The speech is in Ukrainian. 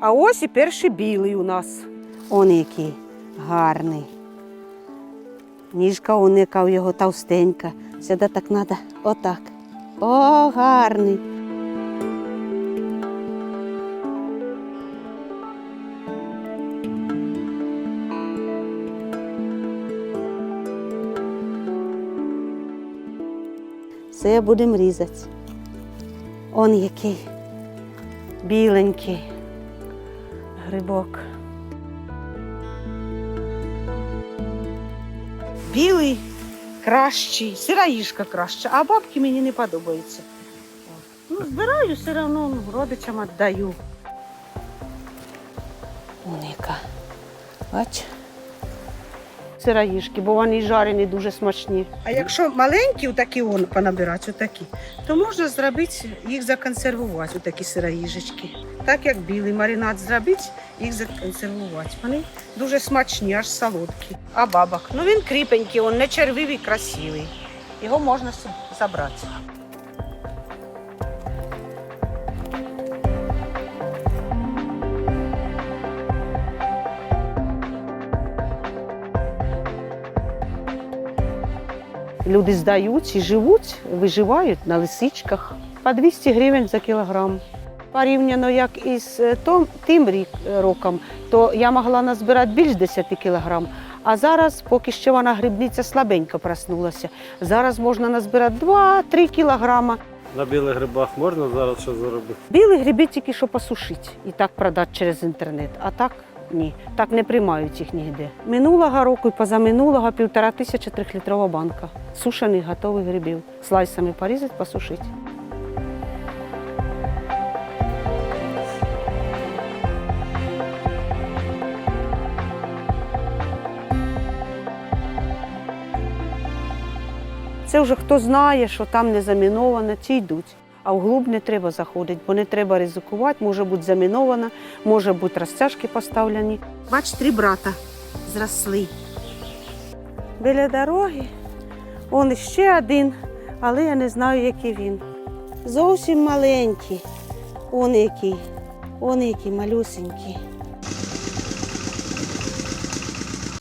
А ось і перший білий у нас. Он який гарний. Ніжка он яка у його товстенька. Сюди так треба отак. О, гарний. Це будемо різати. Он який біленький грибок. Білий кращий, сира їжка краща, а бабки мені не подобаються. Ну, збираю все одно ну, родичам віддаю. Уника. Бач. Сироїжки, бо вони жарені дуже смачні. А якщо маленькі, отакі он понабирати, отакі, то можна зробити їх законсервувати, отакі сироїжечки. Так як білий маринад зробити, їх законсервувати. Вони дуже смачні, аж солодкі. А бабок, ну він кріпенький, він не червивий, красивий. Його можна забрати. Люди здають і живуть, виживають на лисичках. По 200 гривень за кілограм. Порівняно як із е, том, тим е, роком, то я могла назбирати більш 10 кілограм. А зараз, поки що вона грибниця слабенько проснулася, зараз можна назбирати 2-3 кілограма. На білих грибах можна зараз що заробити? Білий гриби тільки що посушить і так продати через інтернет. А так ні, так не приймають їх ніде. Минулого року і позаминулого півтора тисячі трьохлітрова банка сушених готових грибів. Слайсами порізати, посушити. Це вже хто знає, що там не заміновано, ті йдуть. А вглуб не треба заходити, бо не треба ризикувати, може бути замінована, може бути розтяжки поставлені. Бач, три брата зросли. Біля дороги. Он ще один, але я не знаю, який він. Зовсім маленький. Он який, он який малюсенький.